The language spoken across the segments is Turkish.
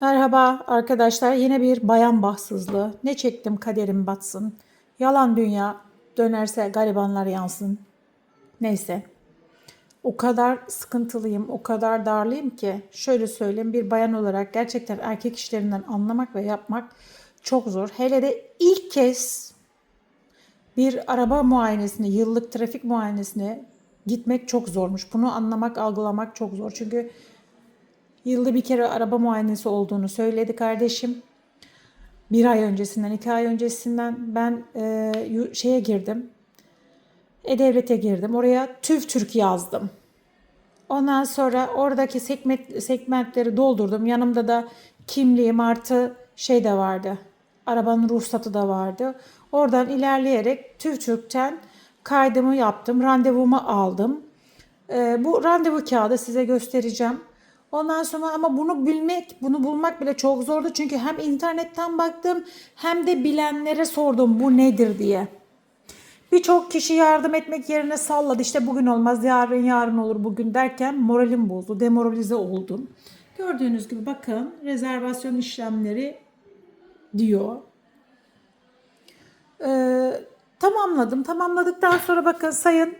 Merhaba arkadaşlar. Yine bir bayan bahtsızlığı. Ne çektim kaderim batsın. Yalan dünya dönerse garibanlar yansın. Neyse. O kadar sıkıntılıyım, o kadar darlıyım ki şöyle söyleyeyim bir bayan olarak gerçekten erkek işlerinden anlamak ve yapmak çok zor. Hele de ilk kez bir araba muayenesine, yıllık trafik muayenesine gitmek çok zormuş. Bunu anlamak, algılamak çok zor. Çünkü Yılda bir kere araba muayenesi olduğunu söyledi kardeşim. Bir ay öncesinden, iki ay öncesinden ben e, şeye girdim. E-Devlet'e girdim. Oraya TÜV Türk yazdım. Ondan sonra oradaki segment, segmentleri doldurdum. Yanımda da kimliğim artı şey de vardı. Arabanın ruhsatı da vardı. Oradan ilerleyerek TÜV Türk'ten kaydımı yaptım. Randevumu aldım. Ee, bu randevu kağıdı size göstereceğim. Ondan sonra ama bunu bilmek, bunu bulmak bile çok zordu. Çünkü hem internetten baktım hem de bilenlere sordum bu nedir diye. Birçok kişi yardım etmek yerine salladı. İşte bugün olmaz, yarın yarın olur bugün derken moralim bozdu, demoralize oldum. Gördüğünüz gibi bakın rezervasyon işlemleri diyor. Ee, tamamladım. Tamamladıktan sonra bakın sayın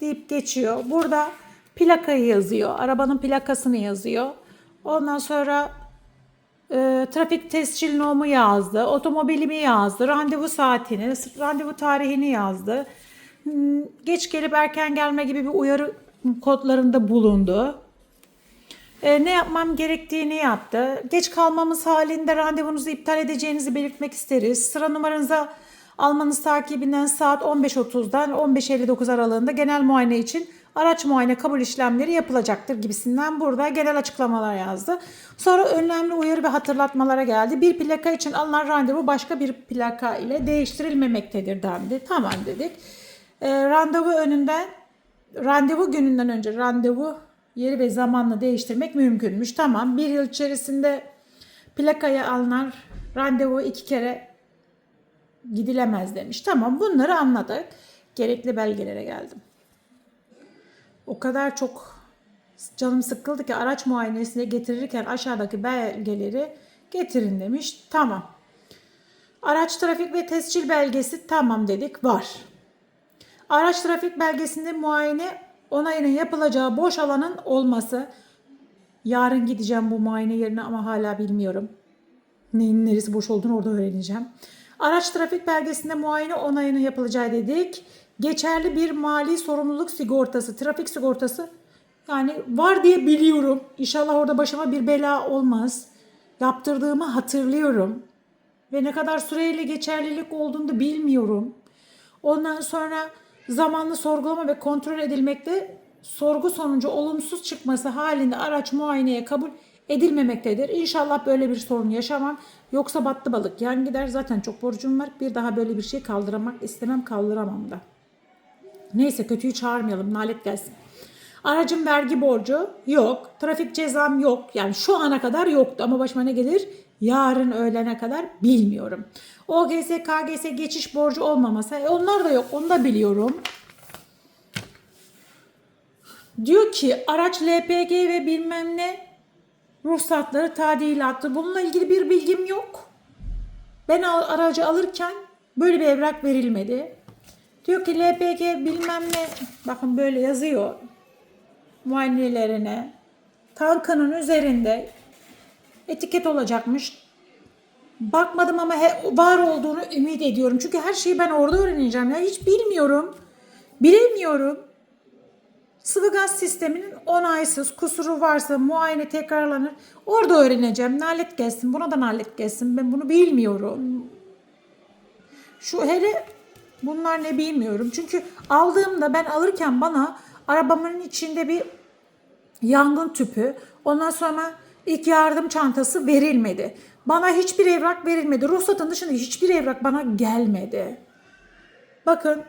deyip geçiyor. Burada plakayı yazıyor. Arabanın plakasını yazıyor. Ondan sonra e, trafik tescil nomu yazdı. Otomobilimi yazdı. Randevu saatini, randevu tarihini yazdı. Hmm, Geç gelip erken gelme gibi bir uyarı kodlarında bulundu. E, ne yapmam gerektiğini yaptı. Geç kalmamız halinde randevunuzu iptal edeceğinizi belirtmek isteriz. Sıra numaranıza almanız takibinden saat 15.30'dan 15.59 aralığında genel muayene için araç muayene kabul işlemleri yapılacaktır gibisinden burada genel açıklamalar yazdı. Sonra önemli uyarı ve hatırlatmalara geldi. Bir plaka için alınan randevu başka bir plaka ile değiştirilmemektedir dendi. Tamam dedik. E, randevu önünden randevu gününden önce randevu yeri ve zamanla değiştirmek mümkünmüş. Tamam bir yıl içerisinde plakaya alınan randevu iki kere gidilemez demiş. Tamam bunları anladık. Gerekli belgelere geldim. O kadar çok canım sıkıldı ki araç muayenesine getirirken aşağıdaki belgeleri getirin demiş. Tamam. Araç trafik ve tescil belgesi tamam dedik var. Araç trafik belgesinde muayene onayının yapılacağı boş alanın olması. Yarın gideceğim bu muayene yerine ama hala bilmiyorum. Neyin neresi boş olduğunu orada öğreneceğim. Araç trafik belgesinde muayene onayının yapılacağı dedik. Geçerli bir mali sorumluluk sigortası, trafik sigortası yani var diye biliyorum. İnşallah orada başıma bir bela olmaz. Yaptırdığımı hatırlıyorum. Ve ne kadar süreyle geçerlilik olduğunu bilmiyorum. Ondan sonra zamanlı sorgulama ve kontrol edilmekte sorgu sonucu olumsuz çıkması halinde araç muayeneye kabul edilmemektedir. İnşallah böyle bir sorun yaşamam. Yoksa battı balık yan gider. Zaten çok borcum var. Bir daha böyle bir şey kaldıramak istemem kaldıramam da. Neyse kötüyü çağırmayalım. Nalet gelsin. Aracın vergi borcu yok. Trafik cezam yok. Yani şu ana kadar yoktu ama başıma ne gelir? Yarın öğlene kadar bilmiyorum. OGS, KGS geçiş borcu olmaması. E onlar da yok. Onu da biliyorum. Diyor ki araç LPG ve bilmem ne ruhsatları tadilatı. Bununla ilgili bir bilgim yok. Ben aracı alırken böyle bir evrak verilmedi. Diyor ki LPG bilmem ne bakın böyle yazıyor muayenelerine. Tankının üzerinde etiket olacakmış. Bakmadım ama he- var olduğunu ümit ediyorum. Çünkü her şeyi ben orada öğreneceğim. Ya hiç bilmiyorum. Bilemiyorum. Sıvı gaz sisteminin onaysız, kusuru varsa muayene tekrarlanır. Orada öğreneceğim. Nalet gelsin. Buna da nalet gelsin. Ben bunu bilmiyorum. Şu hele bunlar ne bilmiyorum. Çünkü aldığımda ben alırken bana arabamın içinde bir yangın tüpü, ondan sonra ilk yardım çantası verilmedi. Bana hiçbir evrak verilmedi. Ruhsatın dışında hiçbir evrak bana gelmedi. Bakın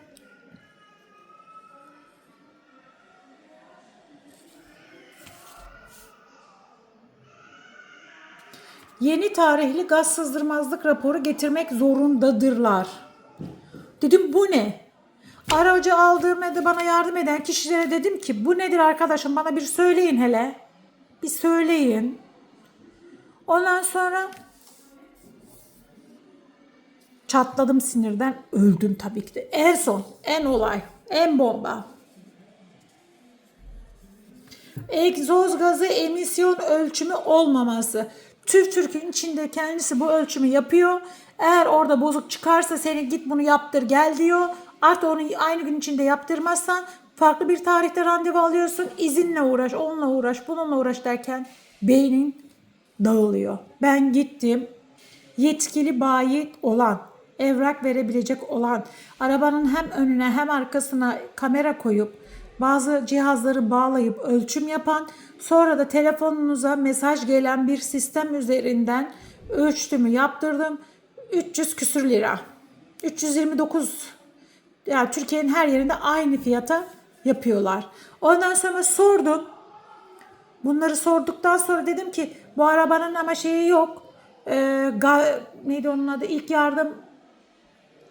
yeni tarihli gaz sızdırmazlık raporu getirmek zorundadırlar. Dedim bu ne? Aracı aldığım da bana yardım eden kişilere dedim ki bu nedir arkadaşım bana bir söyleyin hele. Bir söyleyin. Ondan sonra çatladım sinirden öldüm tabii ki de. En son, en olay, en bomba. Egzoz gazı emisyon ölçümü olmaması. TÜV TÜRK'ün içinde kendisi bu ölçümü yapıyor. Eğer orada bozuk çıkarsa seni git bunu yaptır gel diyor. Artı onu aynı gün içinde yaptırmazsan farklı bir tarihte randevu alıyorsun. İzinle uğraş, onunla uğraş, bununla uğraş derken beynin dağılıyor. Ben gittim. Yetkili bayi olan, evrak verebilecek olan, arabanın hem önüne hem arkasına kamera koyup bazı cihazları bağlayıp ölçüm yapan, sonra da telefonunuza mesaj gelen bir sistem üzerinden ölçtümü yaptırdım. 300 küsür lira. 329 yani Türkiye'nin her yerinde aynı fiyata yapıyorlar. Ondan sonra sordum. Bunları sorduktan sonra dedim ki bu arabanın ama şeyi yok. Ee, ga- neydi onun adı? İlk yardım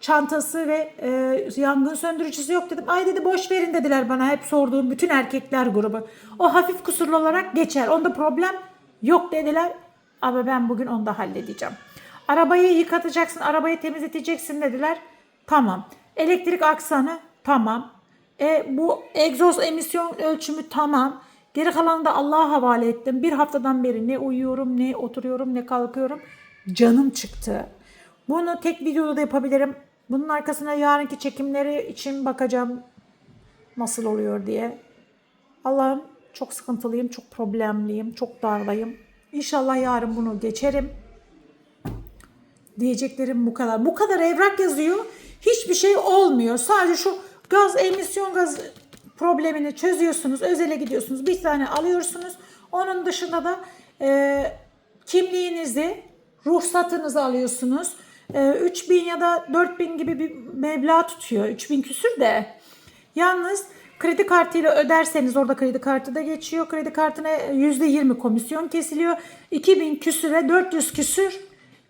çantası ve e, yangın söndürücüsü yok dedim. Ay dedi boş verin dediler bana hep sorduğum bütün erkekler grubu. O hafif kusurlu olarak geçer. Onda problem yok dediler. Ama ben bugün onu da halledeceğim. Arabayı yıkatacaksın, arabayı temizleteceksin dediler. Tamam. Elektrik aksanı tamam. E, bu egzoz emisyon ölçümü tamam. Geri kalanını da Allah'a havale ettim. Bir haftadan beri ne uyuyorum, ne oturuyorum, ne kalkıyorum. Canım çıktı. Bunu tek videoda da yapabilirim. Bunun arkasına yarınki çekimleri için bakacağım nasıl oluyor diye. Allah'ım çok sıkıntılıyım, çok problemliyim, çok dardayım. İnşallah yarın bunu geçerim. Diyeceklerim bu kadar. Bu kadar evrak yazıyor. Hiçbir şey olmuyor. Sadece şu gaz emisyon gaz problemini çözüyorsunuz. Özele gidiyorsunuz. Bir tane alıyorsunuz. Onun dışında da e, kimliğinizi, ruhsatınızı alıyorsunuz. E, 3000 ya da 4000 gibi bir meblağ tutuyor. 3000 küsür de. Yalnız kredi kartıyla öderseniz orada kredi kartı da geçiyor. Kredi kartına %20 komisyon kesiliyor. 2000 küsüre 400 küsür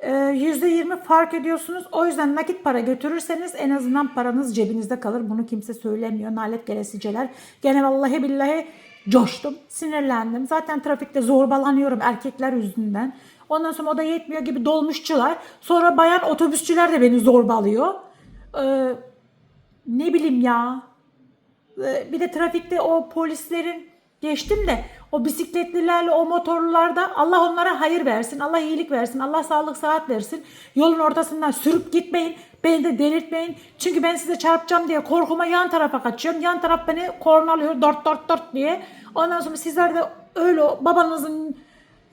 %20 fark ediyorsunuz. O yüzden nakit para götürürseniz en azından paranız cebinizde kalır. Bunu kimse söylemiyor. Nalet gelesiceler. Gene vallahi billahi coştum. Sinirlendim. Zaten trafikte zorbalanıyorum erkekler yüzünden. Ondan sonra o da yetmiyor gibi dolmuşçular. Sonra bayan otobüsçüler de beni zorbalıyor. Ee, ne bileyim ya. Ee, bir de trafikte o polislerin geçtim de o bisikletlilerle o motorlularda Allah onlara hayır versin. Allah iyilik versin. Allah sağlık sıhhat versin. Yolun ortasından sürüp gitmeyin. Beni de delirtmeyin. Çünkü ben size çarpacağım diye korkuma yan tarafa kaçıyorum. Yan taraf beni kornalıyor dört dört dört diye. Ondan sonra sizler de öyle babanızın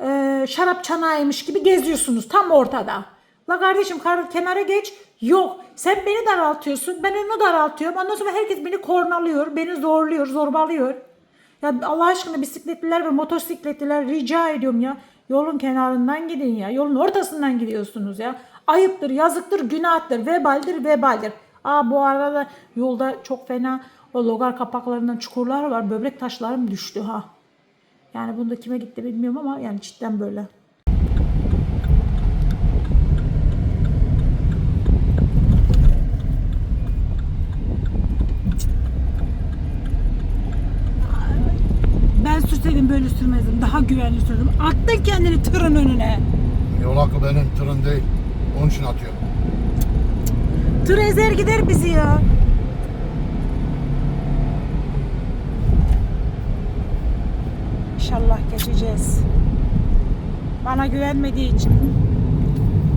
e, şarap çanağıymış gibi geziyorsunuz tam ortada. La kardeşim kar, kenara geç. Yok. Sen beni daraltıyorsun. Ben onu daraltıyorum. Ondan sonra herkes beni kornalıyor. Beni zorluyor, zorbalıyor. Ya Allah aşkına bisikletliler ve motosikletliler rica ediyorum ya. Yolun kenarından gidin ya. Yolun ortasından gidiyorsunuz ya. Ayıptır, yazıktır, günahtır, vebaldir, vebaldir. Aa bu arada yolda çok fena o logar kapaklarından çukurlar var. Böbrek taşlarım düştü ha. Yani bunda kime gitti bilmiyorum ama yani cidden böyle. Ben sürseydim böyle sürmezdim. Daha güvenli sürdüm. Attın kendini tırın önüne. Yol hakkı benim tırın değil. Onun için atıyorum. Tır ezer gider bizi ya. İnşallah geçeceğiz. Bana güvenmediği için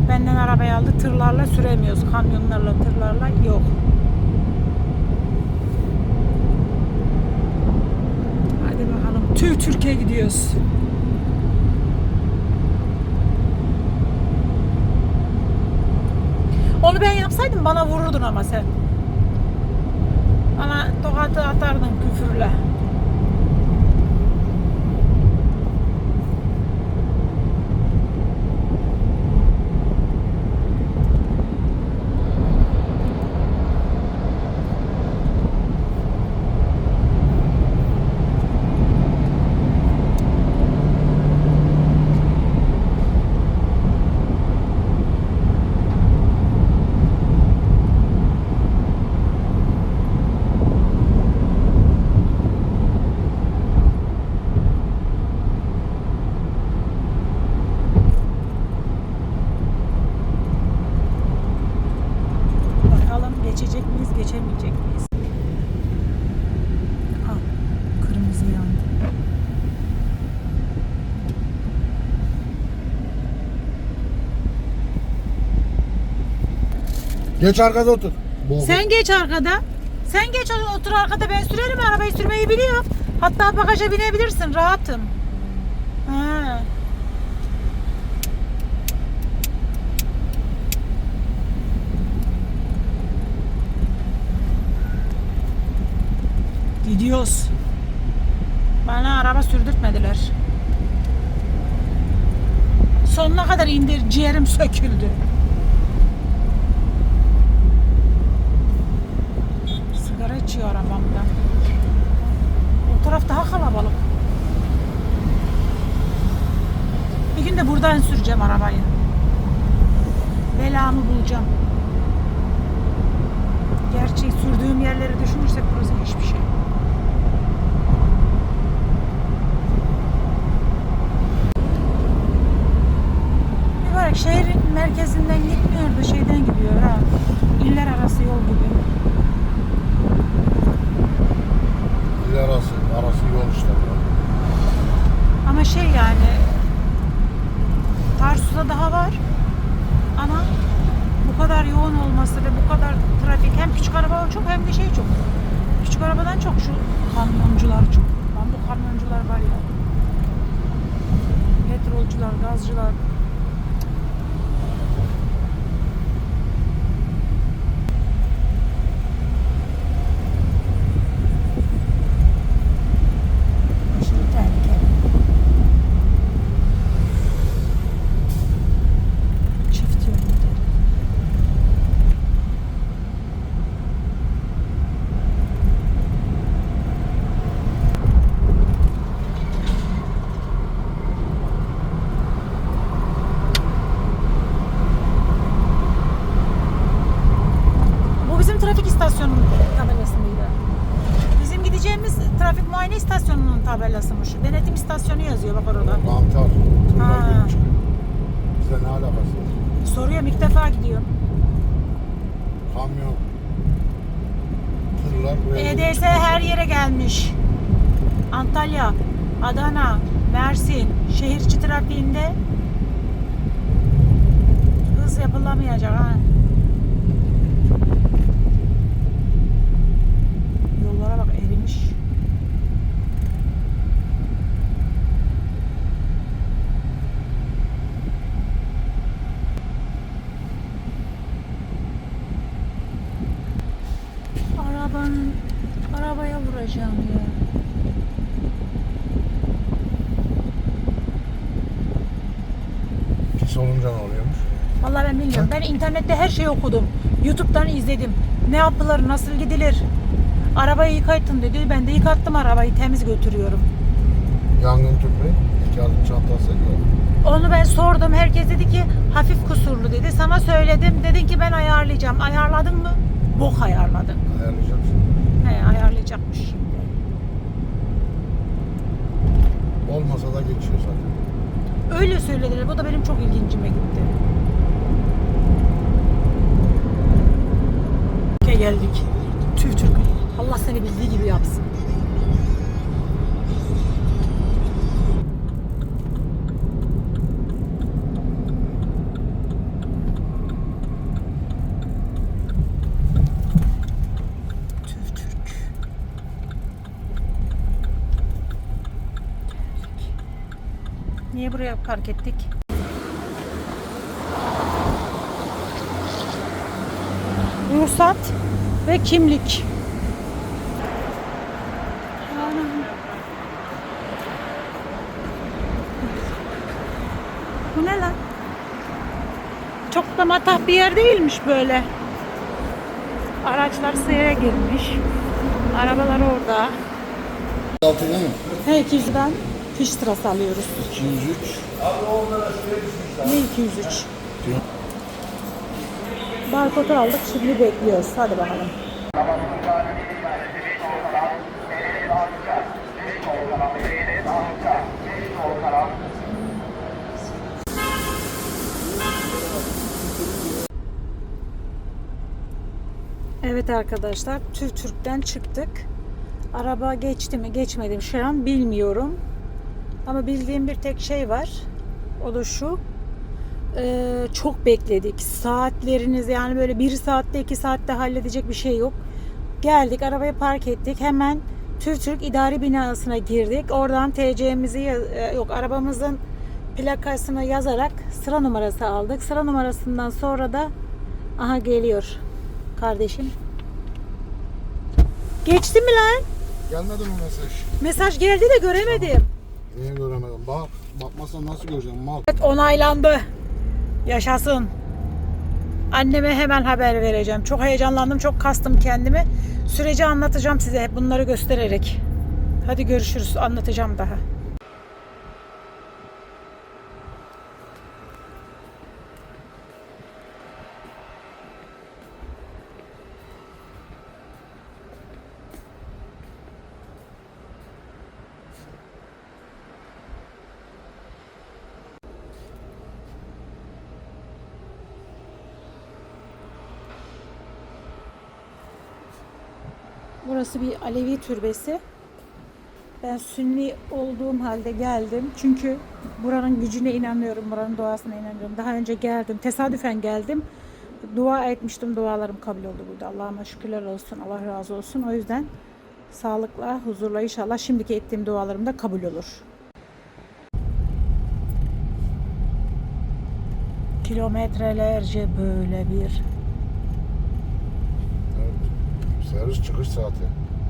benden arabayı aldı. Tırlarla süremiyoruz. Kamyonlarla, tırlarla yok. Hadi Tüy Türkiye gidiyoruz. Onu ben yapsaydım bana vururdun ama sen. Bana tokatı atardın küfürle. Geç arkada otur. Bol- Sen geç arkada. Sen geç otur arkada ben sürerim arabayı sürmeyi biliyorum. Hatta bagaja binebilirsin rahatım. Ha. Gidiyoruz. Bana araba sürdürtmediler. Sonuna kadar indir ciğerim söküldü. İçiyor arabamda. O taraf daha kalabalık. Bir gün de buradan süreceğim arabayı. Belamı bulacağım. Gerçi sürdüğüm yerleri düşünürsek burası hiçbir şey. Mübarek şehrin merkezinden gitmiyor da şeyden gidiyor ha. İller arası yol gibi. Il arası, arası yol işte. Ama şey yani Tarsus'ta daha var ama bu kadar yoğun olması ve bu kadar trafik hem küçük araba çok hem de şey çok. Küçük arabadan çok şu kamyoncular çok. Lan bu kamyoncular var ya. Petrolcüler, gazcılar. Tabelasıymış. Denetim istasyonu yazıyor bak orada. Mantar. Ha. Bize ne alakası var? Soruyorum ilk defa gidiyorum. Kamyon. Tırlar ve EDS her yere gelmiş. Antalya, Adana, Mersin, şehir içi trafiğinde hız yapılamayacak ha. Yollara bak erimiş. Arabanın vuracağım ya. pis olunca ne oluyormuş? Vallahi ben bilmiyorum. Ben internette her şeyi okudum. YouTube'dan izledim. Ne yapılır, nasıl gidilir? Arabayı yıkaytın dedi. Ben de yıkattım arabayı. Temiz götürüyorum. Yangın tüpü, ilk yardım çantası yok. Onu ben sordum. Herkes dedi ki hafif kusurlu dedi. Sana söyledim. Dedin ki ben ayarlayacağım. Ayarladın mı? Bok ayarladın. Ayarlayacaksın. He ayarlayacakmış şimdi. Olmasa da geçiyor zaten. Öyle söylediler. Bu da benim çok ilgincime gitti. Ülke geldik. Tüh Türk. Allah seni bildiği gibi yapsın. Niye buraya park ettik? Ruhsat ve kimlik. Bu ne lan? Çok da matah bir yer değilmiş böyle. Araçlar seyre girmiş. Arabalar orada. Altı değil mi? Her 200'den fiş sırası alıyoruz. 203. Ne 203? Barkodu aldık şimdi bekliyoruz. Hadi bakalım. Evet arkadaşlar Türk'ten çıktık. Araba geçti mi geçmedi mi şu an bilmiyorum. Ama bildiğim bir tek şey var. O da şu. Ee, çok bekledik. Saatleriniz yani böyle bir saatte iki saatte halledecek bir şey yok. Geldik arabayı park ettik. Hemen TÜRTÜRK idari binasına girdik. Oradan TC'mizi e, yok arabamızın plakasını yazarak sıra numarası aldık. Sıra numarasından sonra da aha geliyor kardeşim. Geçti mi lan? Gelmedi mi mesaj? Mesaj geldi de göremedim. Niye göremedim? Bak. Bakmazsan nasıl göreceğim mal? Evet onaylandı. Yaşasın. Anneme hemen haber vereceğim. Çok heyecanlandım, çok kastım kendimi. Süreci anlatacağım size hep bunları göstererek. Hadi görüşürüz, anlatacağım daha. Burası bir Alevi türbesi. Ben Sünni olduğum halde geldim. Çünkü buranın gücüne inanıyorum, buranın doğasına inanıyorum. Daha önce geldim, tesadüfen geldim. Dua etmiştim, dualarım kabul oldu burada. Allah'ıma şükürler olsun, Allah razı olsun. O yüzden sağlıkla, huzurla inşallah şimdiki ettiğim dualarım da kabul olur. Kilometrelerce böyle bir. Servis çıkış saati.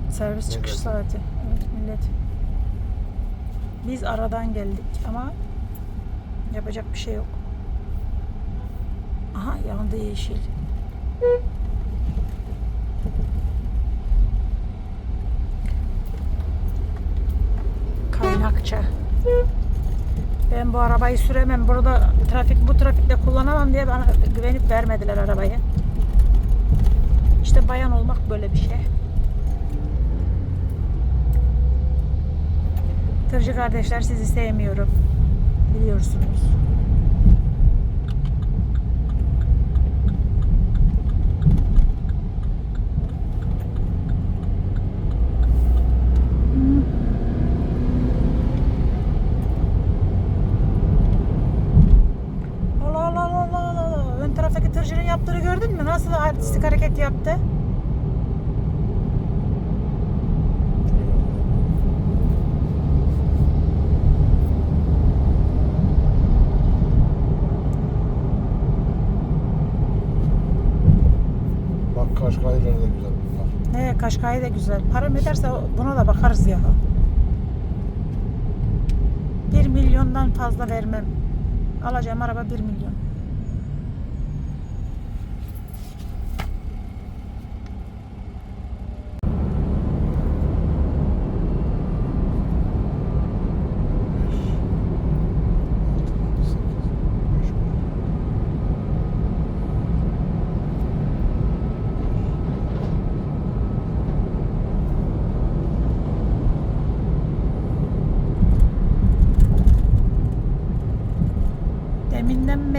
Servis çıkış Evet. saati. Evet millet. Biz aradan geldik ama yapacak bir şey yok. Aha yandı yeşil. Kaynakça. Ben bu arabayı süremem. Burada trafik bu trafikte kullanamam diye bana güvenip vermediler arabayı. İşte bayan olmak böyle bir şey. Tırcı kardeşler sizi sevmiyorum. Biliyorsunuz. Allah Allah Allah Allah Allah Allah. Ön taraftaki tırcının yaptığını gördün mü? Nasıl artistik hareket yaptı? Bak Kaşkaylar da güzel bunlar. Ne Kaşkay da güzel. Param ederse buna da bakarız ya. Bir milyondan fazla vermem. Alacağım araba bir milyon.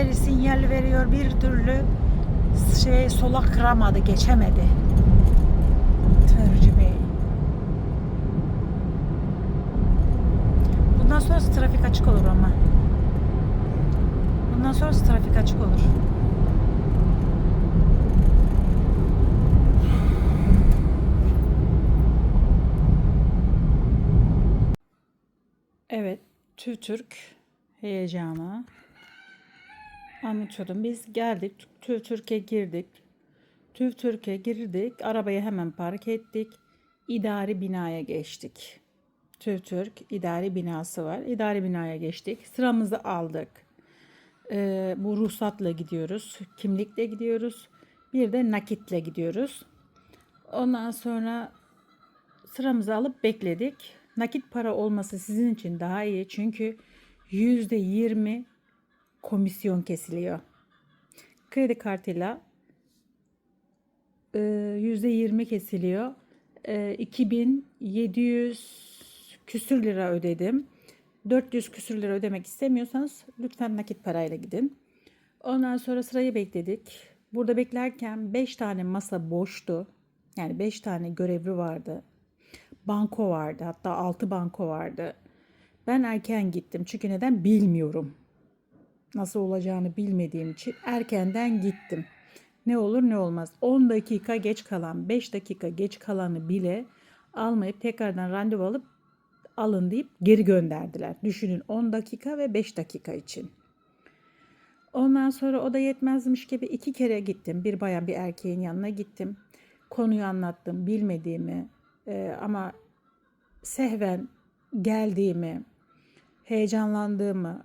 Beri sinyal veriyor bir türlü şey sola kıramadı, geçemedi. Tırcı Bey. Bundan sonrası trafik açık olur ama. Bundan sonrası trafik açık olur. Evet, TÜTÜRK heyecanı anlatıyordum. Biz geldik, TÜV Türkiye girdik. TÜV Türkiye girdik, arabayı hemen park ettik. İdari binaya geçtik. TÜV Türk idari binası var. İdari binaya geçtik. Sıramızı aldık. Ee, bu ruhsatla gidiyoruz. Kimlikle gidiyoruz. Bir de nakitle gidiyoruz. Ondan sonra sıramızı alıp bekledik. Nakit para olması sizin için daha iyi. Çünkü yüzde yirmi komisyon kesiliyor. Kredi kartıyla e, yüzde yirmi kesiliyor. E, 2700 küsür lira ödedim. 400 küsür lira ödemek istemiyorsanız lütfen nakit parayla gidin. Ondan sonra sırayı bekledik. Burada beklerken 5 tane masa boştu. Yani 5 tane görevli vardı. Banko vardı. Hatta 6 banko vardı. Ben erken gittim. Çünkü neden bilmiyorum. Nasıl olacağını bilmediğim için erkenden gittim. Ne olur ne olmaz. 10 dakika geç kalan, 5 dakika geç kalanı bile almayıp tekrardan randevu alıp alın deyip geri gönderdiler. Düşünün 10 dakika ve 5 dakika için. Ondan sonra o da yetmezmiş gibi iki kere gittim. Bir bayan bir erkeğin yanına gittim. Konuyu anlattım bilmediğimi e, ama sehven geldiğimi, heyecanlandığımı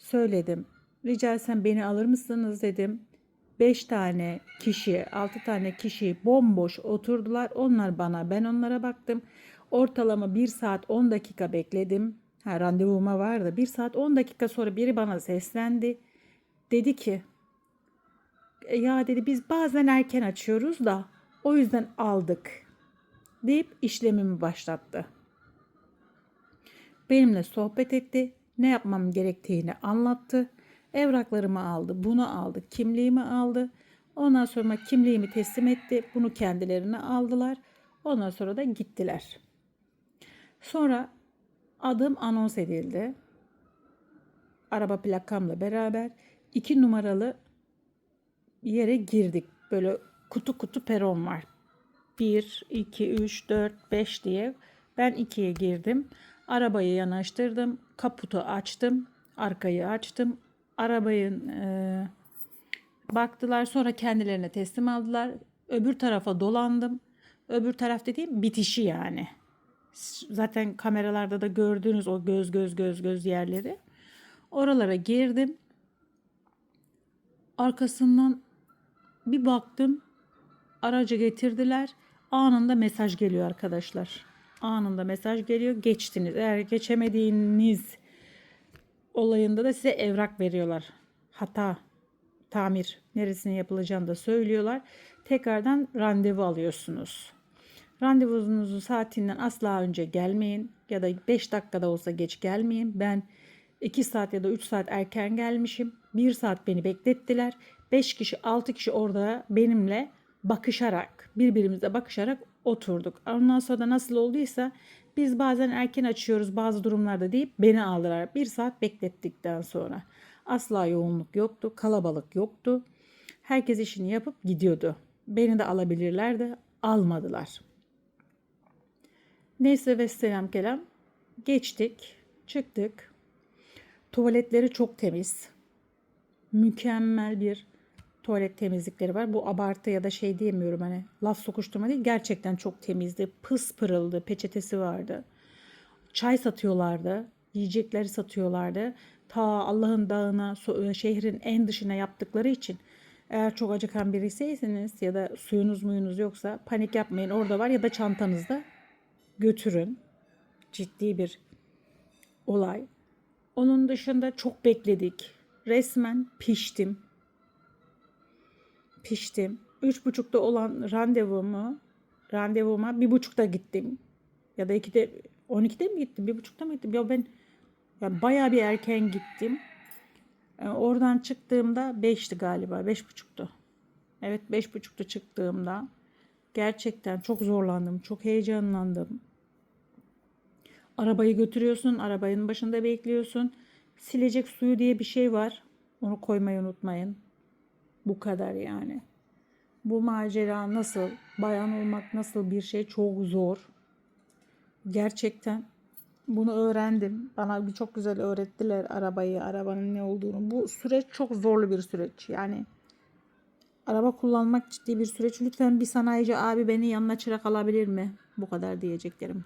söyledim. Rica etsem beni alır mısınız dedim. Beş tane kişi, altı tane kişi bomboş oturdular. Onlar bana, ben onlara baktım. Ortalama bir saat 10 dakika bekledim. Ha, randevuma vardı. Bir saat 10 dakika sonra biri bana seslendi. Dedi ki, "E, ya dedi biz bazen erken açıyoruz da o yüzden aldık deyip işlemimi başlattı. Benimle sohbet etti. Ne yapmam gerektiğini anlattı. Evraklarımı aldı, bunu aldı, kimliğimi aldı. Ondan sonra kimliğimi teslim etti. Bunu kendilerine aldılar. Ondan sonra da gittiler. Sonra adım anons edildi. Araba plakamla beraber iki numaralı yere girdik. Böyle kutu kutu peron var. 1, 2, 3, 4, 5 diye. Ben 2'ye girdim. Arabayı yanaştırdım. Kaputu açtım. Arkayı açtım. Arabayın e, baktılar. Sonra kendilerine teslim aldılar. Öbür tarafa dolandım. Öbür taraf dediğim bitişi yani. Zaten kameralarda da gördüğünüz o göz göz göz göz yerleri. Oralara girdim. Arkasından bir baktım aracı getirdiler. Anında mesaj geliyor arkadaşlar. Anında mesaj geliyor. Geçtiniz. Eğer geçemediğiniz olayında da size evrak veriyorlar. Hata, tamir neresine yapılacağını da söylüyorlar. Tekrardan randevu alıyorsunuz. Randevunuzun saatinden asla önce gelmeyin ya da 5 dakikada olsa geç gelmeyin. Ben 2 saat ya da 3 saat erken gelmişim. 1 saat beni beklettiler. 5 kişi 6 kişi orada benimle bakışarak birbirimize bakışarak oturduk. Ondan sonra da nasıl olduysa biz bazen erken açıyoruz bazı durumlarda deyip beni aldılar. Bir saat beklettikten sonra. Asla yoğunluk yoktu, kalabalık yoktu. Herkes işini yapıp gidiyordu. Beni de alabilirlerdi, almadılar. Neyse ve selam kelam. Geçtik, çıktık. Tuvaletleri çok temiz. Mükemmel bir tuvalet temizlikleri var. Bu abartı ya da şey diyemiyorum hani laf sokuşturma değil. Gerçekten çok temizdi. Pıs pırıldı. Peçetesi vardı. Çay satıyorlardı. Yiyecekleri satıyorlardı. Ta Allah'ın dağına, so- şehrin en dışına yaptıkları için eğer çok acıkan birisiyseniz ya da suyunuz muyunuz yoksa panik yapmayın. Orada var ya da çantanızda götürün. Ciddi bir olay. Onun dışında çok bekledik. Resmen piştim. Piştim. Üç buçukta olan randevumu, randevuma bir buçukta gittim. Ya da ikide, on ikide mi gittim, bir buçukta mı gittim? Ya ben yani bayağı bir erken gittim. Ee, oradan çıktığımda beşti galiba, beş buçuktu. Evet beş buçukta çıktığımda gerçekten çok zorlandım, çok heyecanlandım. Arabayı götürüyorsun, arabanın başında bekliyorsun. Silecek suyu diye bir şey var. Onu koymayı unutmayın. Bu kadar yani. Bu macera nasıl, bayan olmak nasıl bir şey çok zor. Gerçekten bunu öğrendim. Bana bir çok güzel öğrettiler arabayı, arabanın ne olduğunu. Bu süreç çok zorlu bir süreç. Yani araba kullanmak ciddi bir süreç. Lütfen bir sanayici abi beni yanına çırak alabilir mi? Bu kadar diyeceklerim.